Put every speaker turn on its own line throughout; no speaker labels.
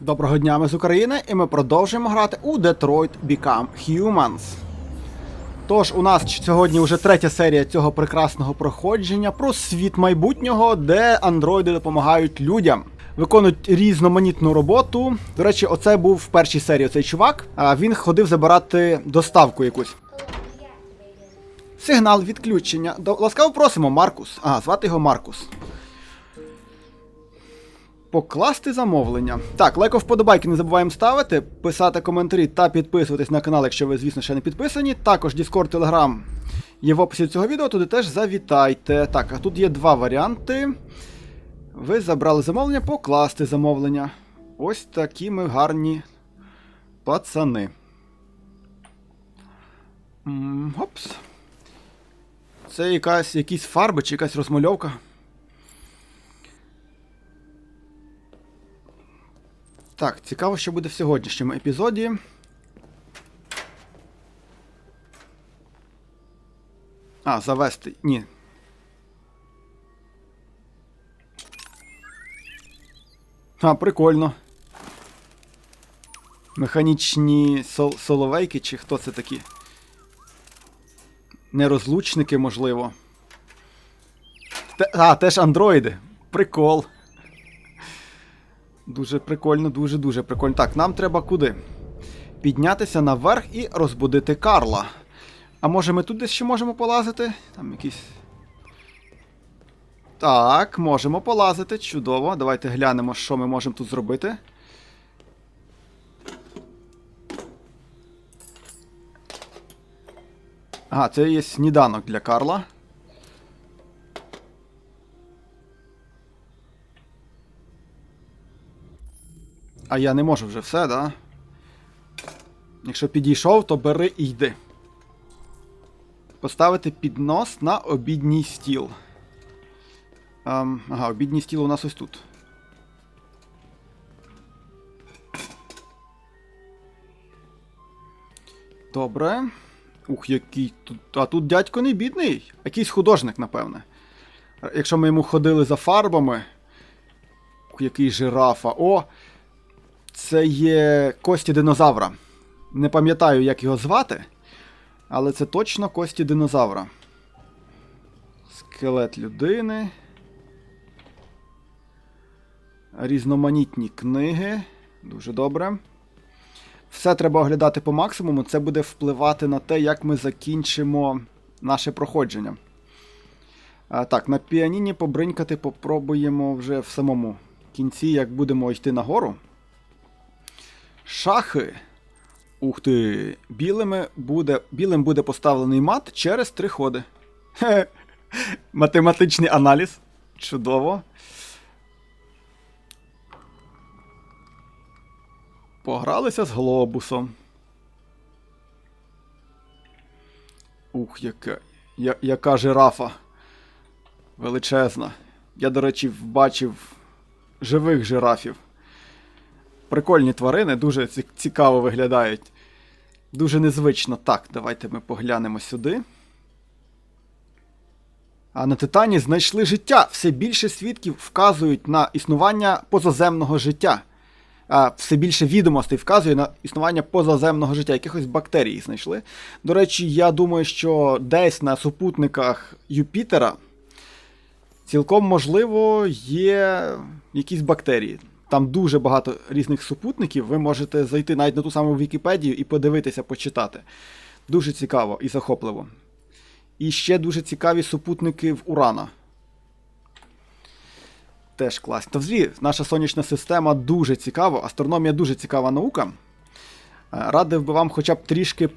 Доброго дня, ми з України, і ми продовжуємо грати у Detroit Become Humans. Тож, у нас сьогодні вже третя серія цього прекрасного проходження про світ майбутнього, де андроїди допомагають людям. Виконують різноманітну роботу. До речі, оце був в першій серії цей чувак. Він ходив забирати доставку якусь. Сигнал відключення. Ласкаво просимо, Маркус. А, звати його Маркус. Покласти замовлення. Так, лайко вподобайки не забуваємо ставити, писати коментарі та підписуватись на канал, якщо ви, звісно, ще не підписані. Також Discord, Telegram є в описі цього відео, туди теж завітайте. Так, а тут є два варіанти. Ви забрали замовлення, покласти замовлення. Ось такі ми гарні пацани. Гопс. Це якась, якісь фарби чи якась розмальовка. Так, цікаво, що буде в сьогоднішньому епізоді. А, завести. Ні. А, прикольно. Механічні сол соловейки, чи хто це такі? Нерозлучники, можливо. Те а, теж андроїди. Прикол. Дуже прикольно, дуже-дуже прикольно. Так, нам треба куди? Піднятися наверх і розбудити Карла. А може ми тут десь ще можемо полазити? Там якісь. Так, можемо полазити. Чудово. Давайте глянемо, що ми можемо тут зробити. Ага, це є сніданок для Карла. А я не можу вже все, да? Якщо підійшов, то бери і йди. Поставити піднос на обідній стіл. Ем, ага, обідній стіл у нас ось тут. Добре. Ух, який тут. А тут дядько не бідний. Якийсь художник, напевне. Якщо ми йому ходили за фарбами. Ух, який жирафа. О! Це є кості динозавра. Не пам'ятаю, як його звати, але це точно кості динозавра. Скелет людини. Різноманітні книги. Дуже добре. Все треба оглядати по максимуму. Це буде впливати на те, як ми закінчимо наше проходження. А, так, на піаніні побринькати попробуємо вже в самому кінці, як будемо йти нагору. Шахи. Ух ти. Білими буде, білим буде поставлений мат через три ходи. Хе. Математичний аналіз. Чудово. Погралися з глобусом. Ух, яка, я, яка жирафа. Величезна. Я, до речі, бачив живих жирафів. Прикольні тварини, дуже цікаво виглядають. Дуже незвично. Так, давайте ми поглянемо сюди. А на Титані знайшли життя. Все більше свідків вказують на існування позаземного життя. А, все більше відомостей вказує на існування позаземного життя. Якихось бактерій знайшли. До речі, я думаю, що десь на супутниках Юпітера цілком можливо є якісь бактерії. Там дуже багато різних супутників. Ви можете зайти навіть на ту саму Вікіпедію і подивитися, почитати. Дуже цікаво і захопливо. І ще дуже цікаві супутники в Урана. Теж класно. Та взагалі, наша сонячна система дуже цікава, астрономія дуже цікава наука. Е, Радив би вам хоча б трішки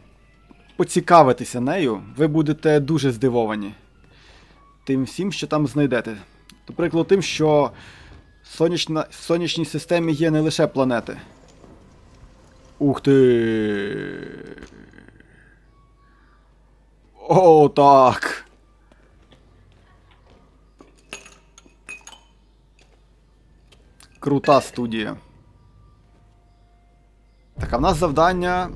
поцікавитися нею. Ви будете дуже здивовані тим всім, що там знайдете. До прикладу, тим, що сонячна, в сонячній системі є не лише планети. Ух ти. О, так. Крута студія. Так, а в нас завдання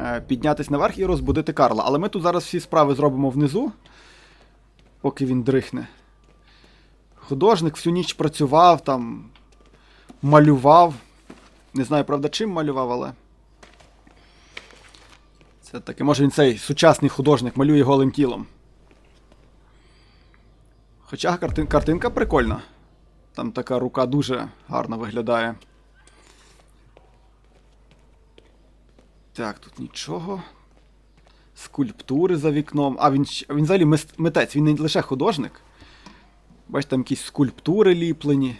е, піднятися наверх і розбудити Карла. Але ми тут зараз всі справи зробимо внизу, поки він дрихне. Художник всю ніч працював, там, малював. Не знаю, правда, чим малював, але. Це таке, може він цей сучасний художник малює голим тілом. Хоча картин, картинка прикольна. Там така рука дуже гарно виглядає. Так, тут нічого. Скульптури за вікном. А, він, він взагалі митець, він не лише художник. Бачите, там якісь скульптури ліплені,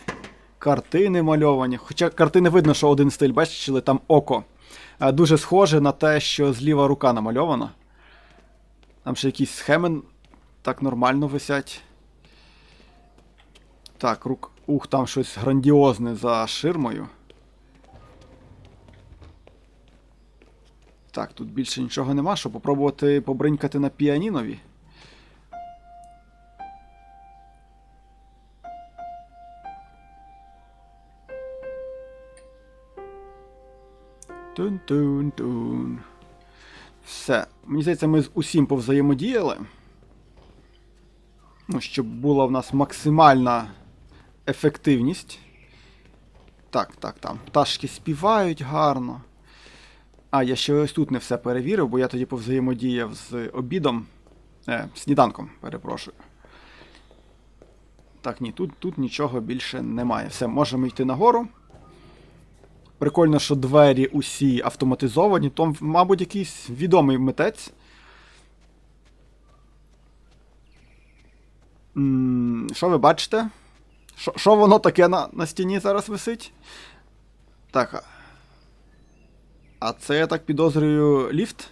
картини мальовані. Хоча картини видно, що один стиль, бачили, там око. Дуже схоже на те, що зліва рука намальована. Там ще якісь схеми так нормально висять. Так, рук. Ух, там щось грандіозне за ширмою. Так, тут більше нічого нема, що попробувати побринькати на піанінові. Тун-тун-тун. Все. Мені здається, ми з усім повзаємодіяли. Ну, щоб була в нас максимальна ефективність. Так, так, там. Пташки співають гарно. А, я ще ось тут не все перевірив, бо я тоді повзаємодіяв з обідом. Е, сніданком, перепрошую. Так, ні, тут, тут нічого більше немає. Все, можемо йти нагору. Прикольно, що двері усі автоматизовані. Том, мабуть, якийсь відомий митець. Що ви бачите? Що, воно таке на, на стіні зараз висить? Так. а- А це, я так підозрюю, ліфт?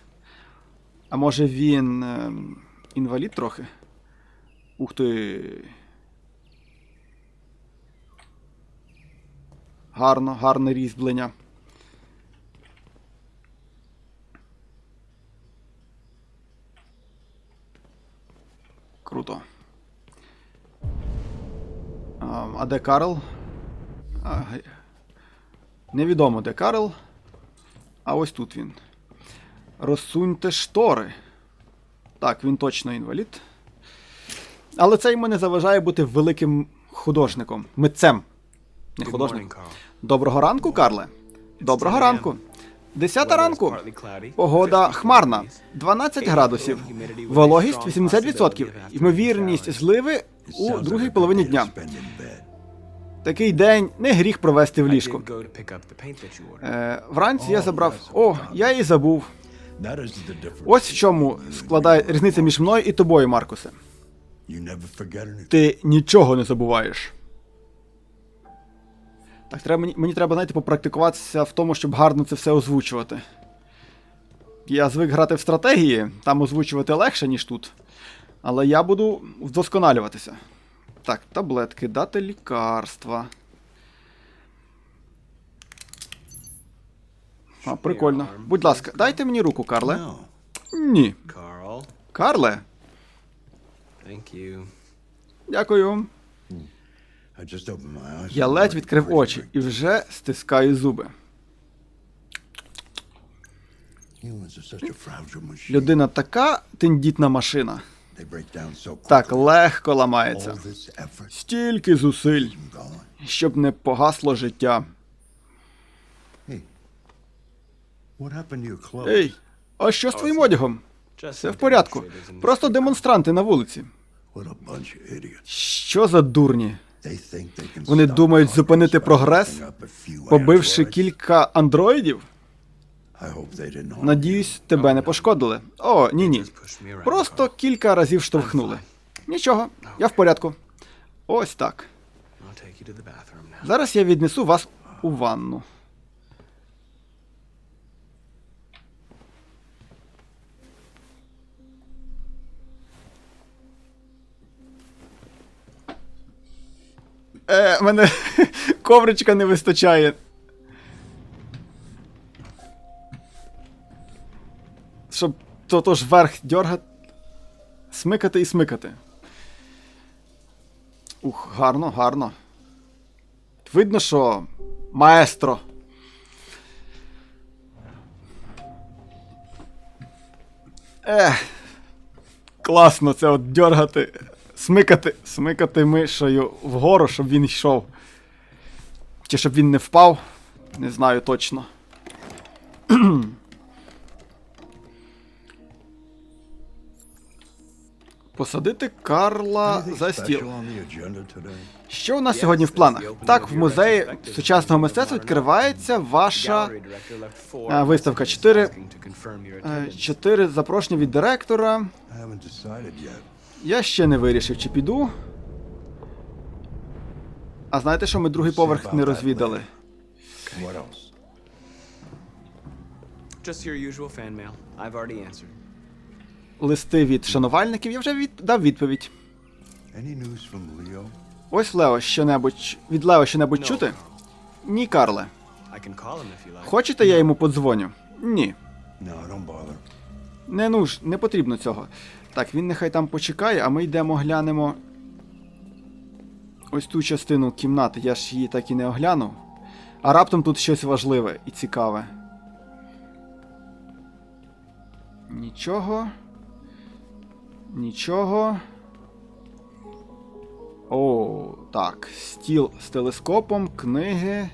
А може він. ем, інвалід трохи? Ух ти. Гарно, гарне різьблення. Круто. А, де Карл? Невідомо, де Карл. А ось тут він. Розсуньте штори. Так, він точно інвалід. Але це йому не заважає бути великим художником, митцем. Не художником. Доброго ранку, Карле. Доброго ранку. Десята ранку. Погода хмарна. 12 градусів. Вологість 80%. Ймовірність зливи у другій половині дня. Такий день не гріх провести в ліжку. Е, вранці я забрав. О, я і забув. Ось в чому складає різниця між мною і тобою, Маркусе. Ти нічого не забуваєш. Так, треба, мені, мені треба, знаєте, попрактикуватися в тому, щоб гарно це все озвучувати. Я звик грати в стратегії, там озвучувати легше, ніж тут. Але я буду вдосконалюватися. Так, таблетки, дати лікарства. А, прикольно. Будь ласка, дайте мені руку, Карле. Ні. Карле, дякую. Я ледь відкрив очі і вже стискаю зуби. Людина така тендітна машина. Так легко ламається. Стільки зусиль, щоб не погасло життя. Ей, а що з твоїм одягом? Все в порядку. Просто демонстранти на вулиці. Що за дурні?
Вони думають зупинити прогрес,
Побивши кілька андроїдів? Надіюсь, тебе не пошкодили. О, ні, ні. Просто кілька разів штовхнули. Нічого, я в порядку. Ось так. Зараз я віднесу вас у ванну. Е, мене ковричка не вистачає. Щоб то ж вверх дьоргати. Смикати і смикати. Ух, гарно, гарно. Видно, що маестро. Ех. Класно це от дьоргати, смикати, смикати мишею вгору, щоб він йшов. Чи щоб він не впав. Не знаю точно. Посадити Карла за стіл. Що у нас сьогодні в планах? Так, в музеї сучасного мистецтва відкривається ваша
А,
виставка. Чотири, е, чотири запрошення від директора. Я ще не вирішив, чи піду. А знаєте, що ми другий поверх не розвідали?
What else?
Just your usual fan mail. I've already answered.
Листи від шанувальників, я вже від... дав відповідь.
Any news from Leo?
Ось Лео що-небудь. Від Лео що-небудь чути? Ні, Карле.
I can call him if you like.
Хочете, я йому подзвоню? Ні.
No, don't bother.
Не нуж, не потрібно цього. Так, він нехай там почекає, а ми йдемо глянемо. Ось ту частину кімнати, я ж її так і не оглянув. А раптом тут щось важливе і цікаве. Нічого. Нічого. О, так. Стіл з телескопом, книги.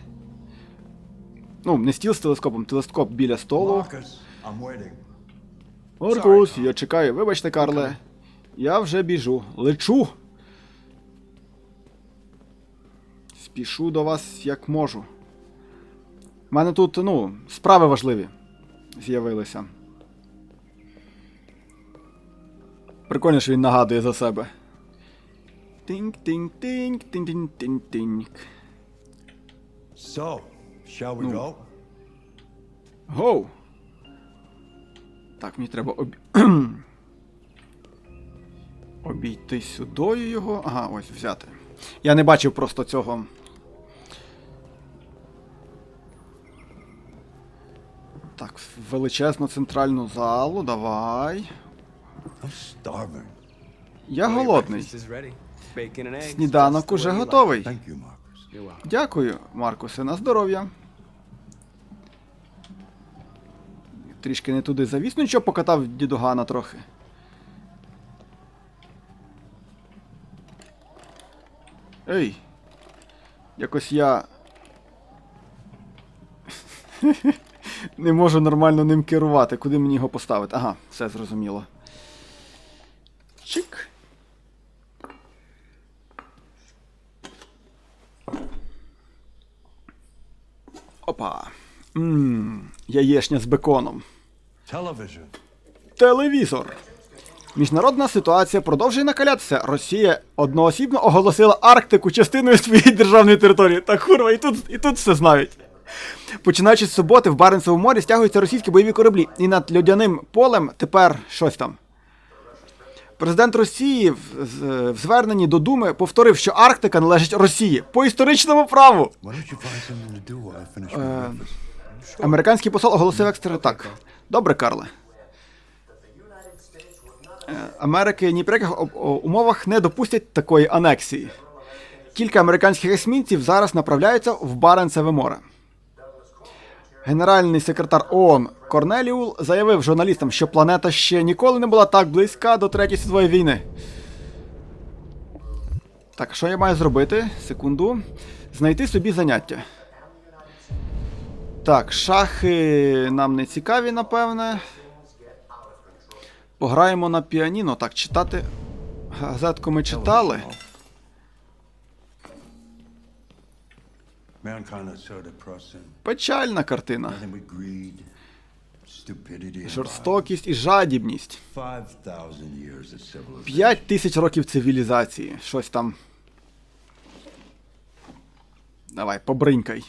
Ну, не стіл з телескопом, телескоп біля столу. Маркус, я чекаю. Вибачте, Карле. Я вже біжу. Лечу. Спішу до вас як можу. У мене тут, ну, справи важливі з'явилися. Прикольно, що він нагадує за себе. Тинк-тинк-тинк, тинк-тинк-тинк-тинк.
So, shall we go?
Гоу! Так, мені треба об... обійти сюдою його. Ага, ось взяти. Я не бачив просто цього. Так, величезну центральну залу, давай. Я голодний. Сніданок уже готовий. Дякую, Маркусе, на здоров'я. Трішки не туди завіс. Ну нічого, покатав дідугана трохи. Ей. Якось я. не можу нормально ним керувати. Куди мені його поставити? Ага, все зрозуміло. Чик. Опа. Ммм, яєшня з беконом. Телевізор. Міжнародна ситуація продовжує накалятися. Росія одноосібно оголосила Арктику частиною своєї державної території. Та курва, і тут, і тут все знають. Починаючи з суботи в Баренцевому морі стягуються російські бойові кораблі, і над льодяним полем тепер щось там. Президент Росії в, в зверненні до Думи повторив, що Арктика належить Росії по історичному праву. Американський посол оголосив екстрену так. Добре, Карле. Е, Америки ні при яких умовах не допустять такої анексії. Кілька американських есмінців зараз направляються в Баренцеве море. Генеральний секретар ООН Корнеліул заявив журналістам, що планета ще ніколи не була так близька до Третьої світової війни. Так, що я маю зробити? Секунду. Знайти собі заняття. Так, шахи нам не цікаві, напевне. Пограємо на піаніно. Так, читати. Газетку ми читали. Печальна картина. Жорстокість і жадібність.
5,000 years of civilization.
П'ять тисяч років цивілізації. Щось там. Давай, побринькай.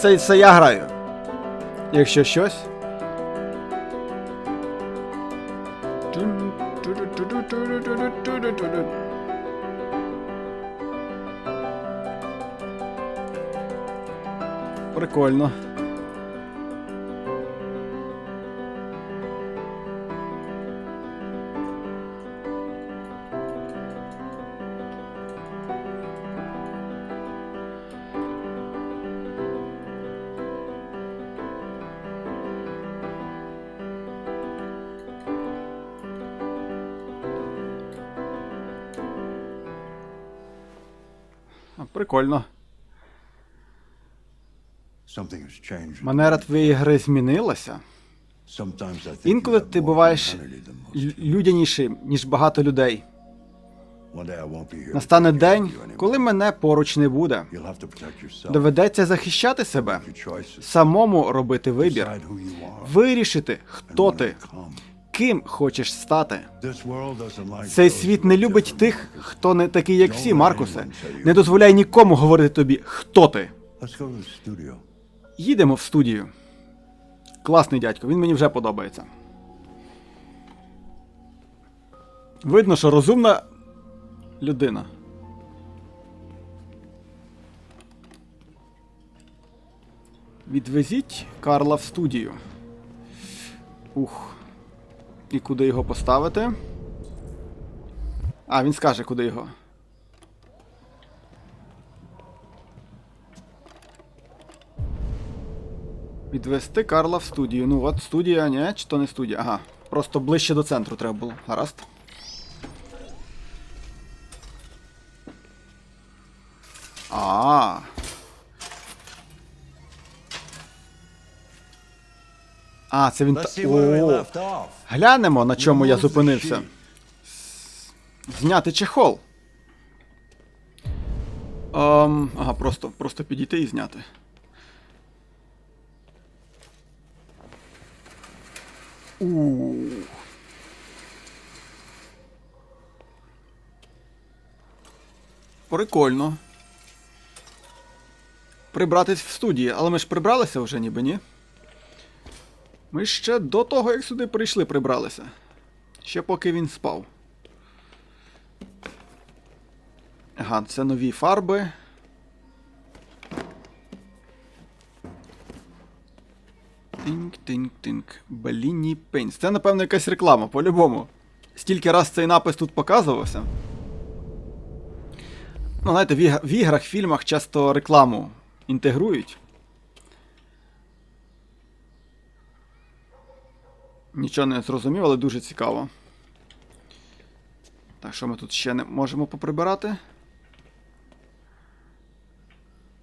Це, це я граю. Якщо щось. Прикольно. Прикольно. Манера твоєї гри змінилася. Інколи ти буваєш людянішим, ніж багато людей. Настане день, коли мене поруч не буде. Доведеться захищати себе, самому робити вибір, вирішити, хто ти. Ким хочеш стати. Цей світ не любить тих, хто не такий, як всі, Маркусе. Не дозволяй нікому говорити тобі, хто ти. Їдемо в студію. Класний дядько, він мені вже подобається. Видно, що розумна людина. Відвезіть Карла в студію. Ух. І куди його поставити? А, він скаже, куди його. Відвести Карла в студію. Ну от студія, ні, чи то не студія. Ага. Просто ближче до центру треба було. Гаразд. А, це він
Let's
та.
see where we
О. Глянемо, на чому я зупинився. Зняти чехол. Ем, ага, просто, просто підійти і зняти. У. Прикольно. Прибратись в студії, але ми ж прибралися вже ніби, ні? Ми ще до того, як сюди прийшли, прибралися. Ще поки він спав. Ага, це нові фарби. Тинк-тинк-тинк. Беліні Пейнс. Це, напевно, якась реклама, по-любому. Стільки раз цей напис тут показувався. Ну, знаєте, в, іг- в іграх, фільмах часто рекламу інтегрують. Нічого не зрозумів, але дуже цікаво. Так, що ми тут ще не можемо поприбирати?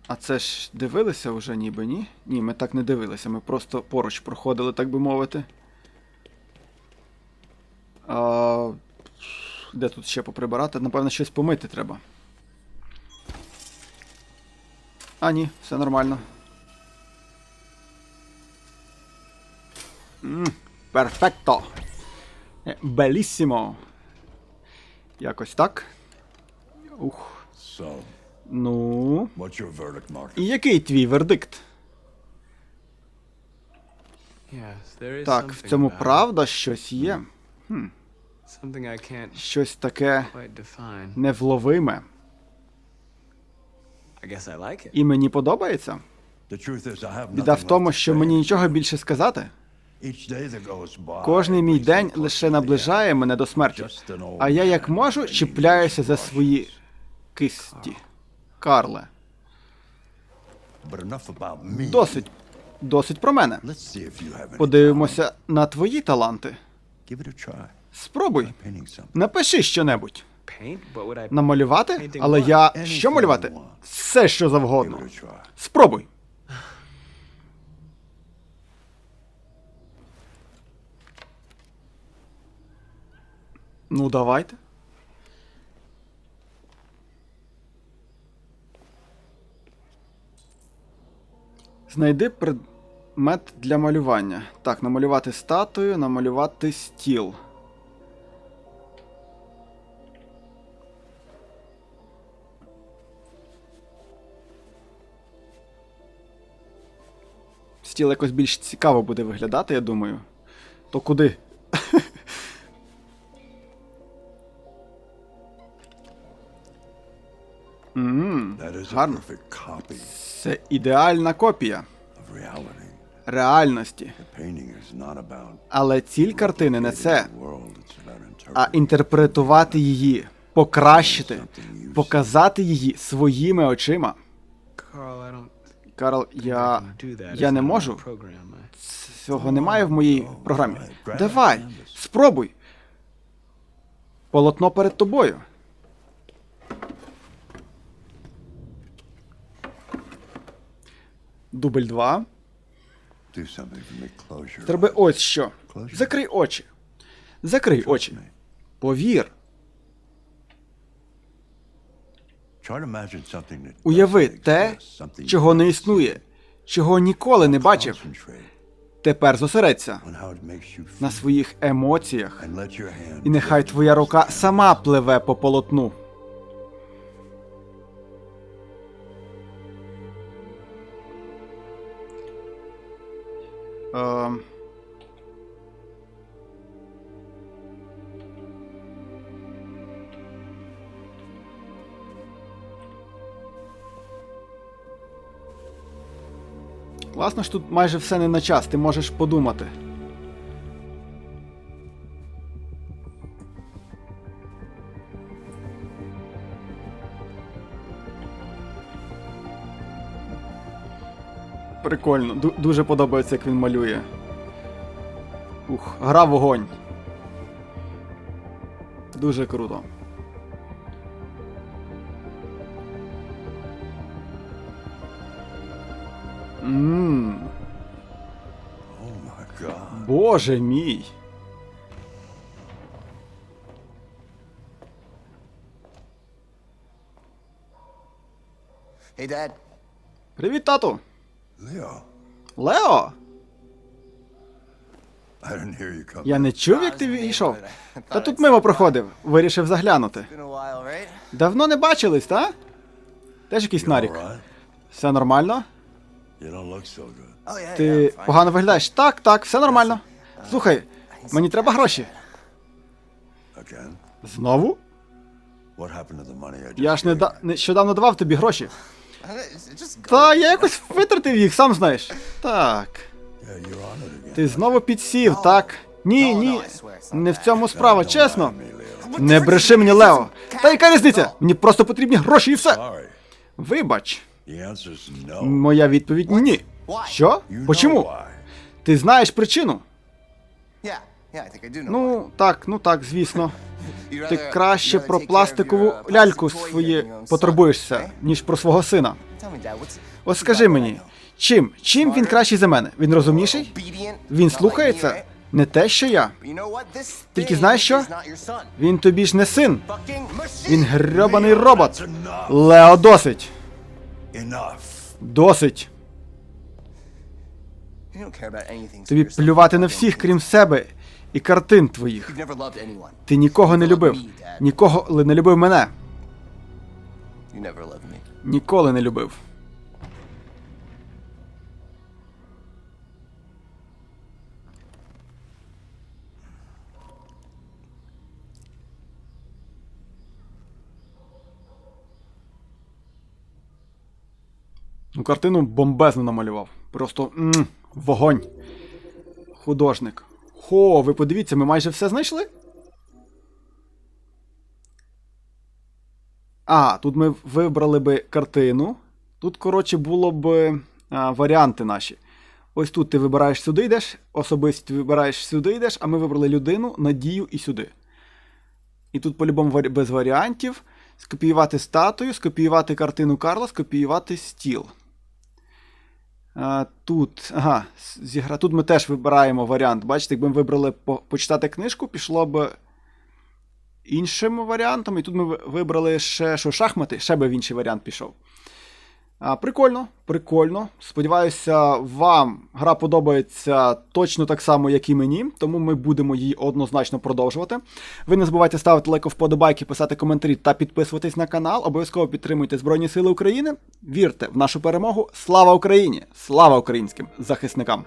А це ж дивилися вже ніби, ні? Ні, ми так не дивилися, ми просто поруч проходили, так би мовити. А, де тут ще поприбирати? Напевно, щось помити треба. А, ні, все нормально. Перфекто! Белісімо! Якось так. Ух.
So,
Ну.
what's your verdict,
І який твій вердикт?
Yes, there is
Так, в цьому правда щось є.
I can't
Щось таке невловиме.
I guess I like it.
І мені подобається. Біда в тому, що мені нічого більше сказати. Кожний мій день лише наближає мене до смерті. А я як можу чіпляюся за свої кисті. Карле. Досить. Досить про мене. Подивимося на твої таланти. Спробуй. Напиши щонебудь. Намалювати? Але я що малювати? Все, що завгодно. Спробуй. Ну, давайте. Знайди предмет для малювання. Так, намалювати статую, намалювати стіл. стіл якось більш цікаво буде виглядати, я думаю. То куди? гарно. Це ідеальна копія реальності. Але ціль картини не це, а інтерпретувати її, покращити, показати її своїми очима. Карл, я, я не можу. Цього немає в моїй програмі. Давай, спробуй. Полотно перед тобою. Дубль 2.
Do something for me. Close your
Треба ось що. Закрий очі. Закрий очі. Повір. Уяви те, чого не існує, чого ніколи не бачив. Тепер зосередься на своїх емоціях, і нехай твоя рука сама пливе по полотну. Ем. ж що тут майже все не на час, ти можеш подумати. Прикольно, Ду- дуже подобається, як він малює. Ух, гра вогонь. Дуже круто. Ммм,
Oh
боже мій.
Hey, Dad.
Привіт, тату!
Leo,
Лео!
I didn't hear you come.
Я не чув, як ти війшов. Та тут мимо проходив, вирішив заглянути. Давно не бачились, та? Теж якийсь нарік. Все нормально?
Oh
Ти погано виглядаєш. Так, так, все нормально. Слухай, мені треба гроші. Знову? Я ж не да... нещодавно давав тобі гроші. Та я якось витратив їх, сам знаєш. Так. Ти знову підсів, так? Ні, ні.
it's not
Не в цьому справа, чесно. Не бреши мені, Лео. Та яка різниця? Мені просто потрібні гроші і все. Вибач. Моя відповідь ні. Що? Почому? Ти знаєш причину? Ну, так, ну так, звісно. Ти краще про пластикову
uh,
ляльку
son,
потурбуєшся, ніж про свого сина.
What's
скажи мені, чим? Чим він кращий за мене? Він розумніший? Він слухається? Не те, що я. Тільки знаєш що? Він тобі ж не син. Він грьобаний робот. Лео, досить. Досить. Тобі плювати на всіх, крім себе і картин твоїх. Ти нікого не любив. Нікого не любив мене. Ніколи не любив. Ну, картину бомбезно намалював. Просто м, вогонь. Художник. Хо, ви подивіться, ми майже все знайшли. А, тут ми вибрали би картину. Тут, коротше, було б а, варіанти наші. Ось тут ти вибираєш сюди йдеш, особисто вибираєш сюди йдеш, а ми вибрали людину, надію і сюди. І тут, по-любому, без варіантів. Скопіювати статую, скопіювати картину Карла, скопіювати стіл. А, тут, ага, зігра... тут ми теж вибираємо варіант. Бачите, якби ми вибрали по... почитати книжку, пішло б іншим варіантом. І тут ми вибрали ще що шахмати, ще би в інший варіант пішов. Прикольно, прикольно. Сподіваюся, вам гра подобається точно так само, як і мені, тому ми будемо її однозначно продовжувати. Ви не забувайте ставити лайк вподобайки, писати коментарі та підписуватись на канал. Обов'язково підтримуйте Збройні Сили України. Вірте в нашу перемогу. Слава Україні! Слава українським захисникам!